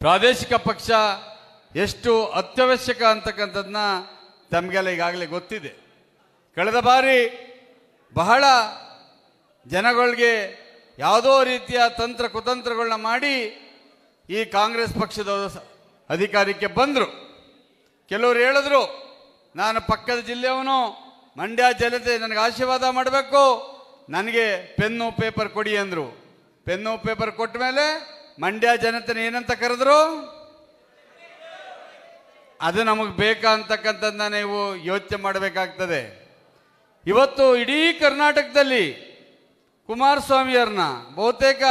ಪ್ರಾದೇಶಿಕ ಪಕ್ಷ ಎಷ್ಟು ಅತ್ಯವಶ್ಯಕ ಅಂತಕ್ಕಂಥದ್ದನ್ನ ತಮಗೆಲ್ಲ ಈಗಾಗಲೇ ಗೊತ್ತಿದೆ. ಕಳೆದ ಬಾರಿ ಬಹಳ ಜನಗಳಿಗೆ ಯಾವುದೋ ರೀತಿಯ ತಂತ್ರ ಕುತಂತ್ರಗಳನ್ನ ಮಾಡಿ ಈ ಕಾಂಗ್ರೆಸ್ ಪಕ್ಷದ ಅಧಿಕಾರಕ್ಕೆ ಬಂದರು. ಕೆಲವರು ಹೇಳಿದ್ರು, ನಾನು ಪಕ್ಕದ ಜಿಲ್ಲೆಯವನು, ಮಂಡ್ಯ ಜನತೆ ನನಗೆ ಆಶೀರ್ವಾದ ಮಾಡಬೇಕು, ನನಗೆ ಪೆನ್ನು ಪೇಪರ್ ಕೊಡಿ ಅಂದರು. ಪೆನ್ನು ಪೇಪರ್ ಕೊಟ್ಟ ಮೇಲೆ ಮಂಡ್ಯ ಜನತೆನ ಏನಂತ ಕರೆದ್ರು? ಅದು ನಮಗೆ ಬೇಕಾ ಅಂತಕ್ಕಂಥದ್ದನ್ನ ನೀವು ಯೋಚನೆ ಮಾಡಬೇಕಾಗ್ತದೆ. ಇವತ್ತು ಇಡೀ ಕರ್ನಾಟಕದಲ್ಲಿ ಕುಮಾರಸ್ವಾಮಿಯವ್ರನ್ನ, ಬಹುತೇಕ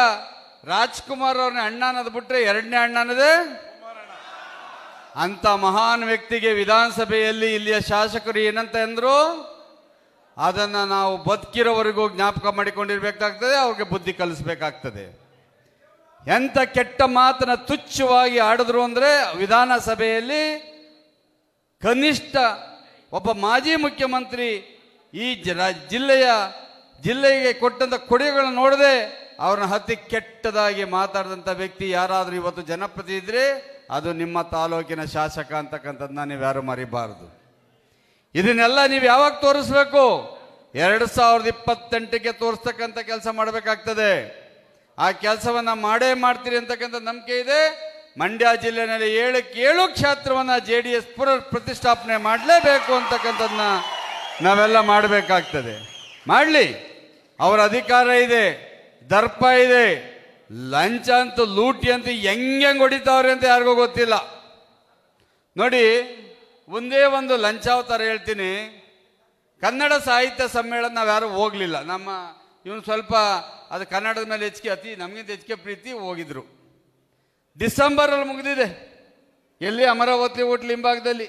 ರಾಜ್ಕುಮಾರ್ ಅವ್ರನ್ನ ಅಣ್ಣ ಅನ್ನೋದು ಬಿಟ್ಟರೆ ಎರಡನೇ ಅಣ್ಣ ಅನ್ನೋದೇ? ಅಂತ ಮಹಾನ್ ವ್ಯಕ್ತಿಗೆ ವಿಧಾನಸಭೆಯಲ್ಲಿ ಇಲ್ಲಿಯ ಶಾಸಕರು ಏನಂತ ಅಂದರು? ಅದನ್ನು ನಾವು ಬದುಕಿರೋವರೆಗೂ ಜ್ಞಾಪಕ ಮಾಡಿಕೊಂಡಿರಬೇಕಾಗ್ತದೆ, ಅವ್ರಿಗೆ ಬುದ್ಧಿ ಕಲಿಸ್ಬೇಕಾಗ್ತದೆ. ಎಂತ ಕೆಟ್ಟ ಮಾತನ್ನ ತುಚ್ಛವಾಗಿ ಆಡಿದ್ರು ಅಂದ್ರೆ ವಿಧಾನಸಭೆಯಲ್ಲಿ ಕನಿಷ್ಠ ಒಬ್ಬ ಮಾಜಿ ಮುಖ್ಯಮಂತ್ರಿ ಈ ಜಿಲ್ಲೆಯ, ಜಿಲ್ಲೆಗೆ ಕೊಟ್ಟಂತ ಕೊಡುಗೆಗಳನ್ನ ನೋಡದೆ ಅವ್ರನ್ನ ಹತ್ತಿ ಕೆಟ್ಟದಾಗಿ ಮಾತಾಡಿದಂಥ ವ್ಯಕ್ತಿ ಯಾರಾದರೂ ಇವತ್ತು ಜನಪ್ರತಿ ಇದ್ರೆ ಅದು ನಿಮ್ಮ ತಾಲೂಕಿನ ಶಾಸಕ ಅಂತಕ್ಕಂಥದ್ದನ್ನ ನೀವು ಯಾರು ಮರಿಬಾರದು. ಇದನ್ನೆಲ್ಲ ನೀವು ಯಾವಾಗ ತೋರಿಸ್ಬೇಕು? ಎರಡು ಸಾವಿರದ ಇಪ್ಪತ್ತೆಂಟಕ್ಕೆ ತೋರಿಸ್ತಕ್ಕಂಥ ಕೆಲಸ ಮಾಡಬೇಕಾಗ್ತದೆ. ಆ ಕೆಲಸವನ್ನ ಮಾಡೇ ಮಾಡ್ತೀರಿ ಅಂತಕ್ಕಂಥ ನಂಬಿಕೆ ಇದೆ. ಮಂಡ್ಯ ಜಿಲ್ಲೆನಲ್ಲಿ ಏಳಕ್ಕೆ ಏಳು ಕ್ಷೇತ್ರವನ್ನ ಜೆ ಡಿ ಎಸ್ ಪುನರ್ ಪ್ರತಿಷ್ಠಾಪನೆ ಮಾಡಲೇಬೇಕು ಅಂತಕ್ಕಂಥದ್ದನ್ನ ನಾವೆಲ್ಲ ಮಾಡಬೇಕಾಗ್ತದೆ. ಮಾಡಲಿ. ಅವರ ಅಧಿಕಾರ ಇದೆ, ದರ್ಪ ಇದೆ, ಲಂಚ ಅಂತೂ ಲೂಟಿ ಅಂತ ಹೆಂಗೆ ಹೊಡಿತಾವ್ರೆ ಅಂತ ಯಾರಿಗೂ ಗೊತ್ತಿಲ್ಲ. ನೋಡಿ, ಒಂದೇ ಒಂದು ಲಂಚಾವತಾರ ಹೇಳ್ತೀನಿ. ಕನ್ನಡ ಸಾಹಿತ್ಯ ಸಮ್ಮೇಳನ ನಾವು ಯಾರು ಹೋಗ್ಲಿಲ್ಲ. ನಮ್ಮ ಇವನು ಸ್ವಲ್ಪ ಅದು ಕನ್ನಡದ ಮೇಲೆ ಹೆಚ್ಚಿಗೆ ಅತಿ, ನಮಗಿಂತ ಹೆಚ್ಚಿಗೆ ಪ್ರೀತಿ ಹೋಗಿದ್ರು. ಡಿಸೆಂಬರಲ್ಲಿ ಮುಗಿದಿದೆ. ಎಲ್ಲಿ ಅಮರಾವತಿ ಹೋಟ್ಲ್ ಹಿಂಭಾಗದಲ್ಲಿ.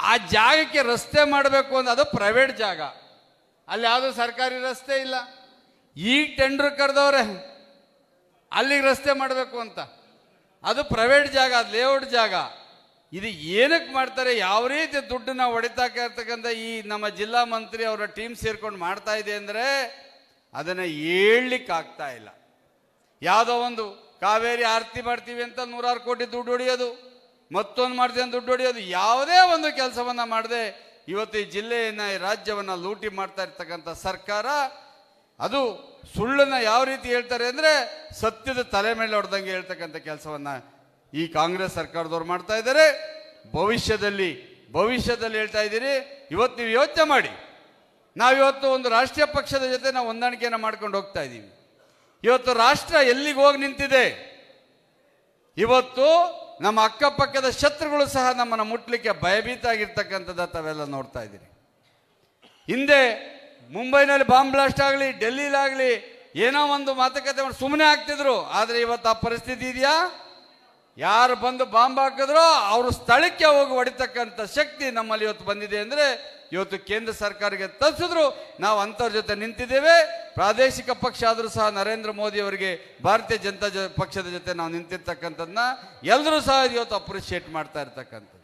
ಆ ಜಾಗಕ್ಕೆ ರಸ್ತೆ ಮಾಡಬೇಕು ಅಂತ ಅದು ಪ್ರೈವೇಟ್ ಜಾಗ. ಅಲ್ಲಿ ಯಾವುದೂ ಸರ್ಕಾರಿ ರಸ್ತೆ ಇಲ್ಲ. ಈ ಟೆಂಡರ್ ಕರೆದವ್ರೆ, ಅಲ್ಲಿಗೆ ರಸ್ತೆ ಮಾಡಬೇಕು ಅಂತ. ಅದು ಪ್ರೈವೇಟ್ ಜಾಗ, ಅದು ಲೇಔಟ್ ಜಾಗ. ಇದು ಏನಕ್ಕೆ ಮಾಡ್ತಾರೆ? ಯಾವ ರೀತಿ ದುಡ್ಡನ್ನ ಹೊಡಿತಾಕ ಇರ್ತಕ್ಕಂಥ ಈ ನಮ್ಮ ಜಿಲ್ಲಾ ಮಂತ್ರಿ ಅವರ ಟೀಮ್ ಸೇರ್ಕೊಂಡು ಮಾಡ್ತಾ ಇದೆ ಅಂದರೆ ಅದನ್ನು ಹೇಳಲಿಕ್ಕೆ ಆಗ್ತಾ ಇಲ್ಲ. ಯಾವುದೋ ಒಂದು ಕಾವೇರಿ ಆರತಿ ಮಾಡ್ತೀವಿ ಅಂತ ನೂರಾರು ಕೋಟಿ ದುಡ್ಡು ಹೊಡೆಯೋದು, ಮತ್ತೊಂದು ಮಾಡ್ತೀವಿ ಅಂತ ದುಡ್ಡು ಹೊಡೆಯೋದು, ಯಾವುದೇ ಒಂದು ಕೆಲಸವನ್ನು ಮಾಡದೆ ಇವತ್ತು ಈ ಜಿಲ್ಲೆಯನ್ನ, ಈ ರಾಜ್ಯವನ್ನು ಲೂಟಿ ಮಾಡ್ತಾ ಇರ್ತಕ್ಕಂಥ ಸರ್ಕಾರ ಅದು ಸುಳ್ಳನ್ನು ಯಾವ ರೀತಿ ಹೇಳ್ತಾರೆ ಅಂದರೆ ಸತ್ಯದ ತಲೆ ಮೇಲೆ ಹೊಡೆದಂಗೆ ಹೇಳ್ತಕ್ಕಂಥ ಕೆಲಸವನ್ನ ಈ ಕಾಂಗ್ರೆಸ್ ಸರ್ಕಾರದವ್ರು ಮಾಡ್ತಾ ಇದ್ದಾರೆ. ಭವಿಷ್ಯದಲ್ಲಿ ಭವಿಷ್ಯದಲ್ಲಿ ಹೇಳ್ತಾ ಇದ್ದೀರಿ, ಇವತ್ತು ನೀವು ಯೋಚನೆ ಮಾಡಿ. ನಾವಿವತ್ತು ಒಂದು ರಾಷ್ಟ್ರೀಯ ಪಕ್ಷದ ಜೊತೆ ನಾವು ಹೊಂದಾಣಿಕೆಯನ್ನು ಮಾಡ್ಕೊಂಡು ಹೋಗ್ತಾ ಇದ್ದೀವಿ. ಇವತ್ತು ರಾಷ್ಟ್ರ ಎಲ್ಲಿಗೆ ಹೋಗಿ ನಿಂತಿದೆ? ಇವತ್ತು ನಮ್ಮ ಅಕ್ಕಪಕ್ಕದ ಶತ್ರುಗಳು ಸಹ ನಮ್ಮನ್ನು ಮುಟ್ಲಿಕ್ಕೆ ಭಯಭೀತ ಆಗಿರ್ತಕ್ಕಂಥದ್ದು ತಾವೆಲ್ಲ ನೋಡ್ತಾ ಇದ್ದೀರಿ. ಹಿಂದೆ ಮುಂಬೈನಲ್ಲಿ ಬಾಂಬ್ ಬ್ಲಾಸ್ಟ್ ಆಗಲಿ ಡೆಲ್ಲಿಲಾಗಲಿ ಏನೋ ಒಂದು ಮಾತುಕತೆ ಮಾಡಿ ಸುಮ್ಮನೆ ಆಗ್ತಿದ್ರು. ಆದರೆ ಇವತ್ತು ಆ ಪರಿಸ್ಥಿತಿ ಇದೆಯಾ? ಯಾರು ಬಂದು ಬಾಂಬ್ ಹಾಕಿದ್ರೋ ಅವರು ಸ್ಥಳಕ್ಕೆ ಹೋಗಿ ಹೊಡಿತಕ್ಕಂಥ ಶಕ್ತಿ ನಮ್ಮಲ್ಲಿ ಇವತ್ತು ಬಂದಿದೆ ಅಂದರೆ ಇವತ್ತು ಕೇಂದ್ರ ಸರ್ಕಾರಕ್ಕೆ ತಲುಪಿಸಿದ್ರು ನಾವು ಅಂಥವ್ರ ಜೊತೆ ನಿಂತಿದ್ದೇವೆ. ಪ್ರಾದೇಶಿಕ ಪಕ್ಷ ಆದರೂ ಸಹ ನರೇಂದ್ರ ಮೋದಿ ಅವರಿಗೆ ಭಾರತೀಯ ಜನತಾ ಪಕ್ಷದ ಜೊತೆ ನಾವು ನಿಂತಿರ್ತಕ್ಕಂಥದ್ದನ್ನ ಎಲ್ಲರೂ ಸಹ ಇವತ್ತು ಅಪ್ರಿಷಿಯೇಟ್ ಮಾಡ್ತಾ ಇರ್ತಕ್ಕಂಥದ್ದು.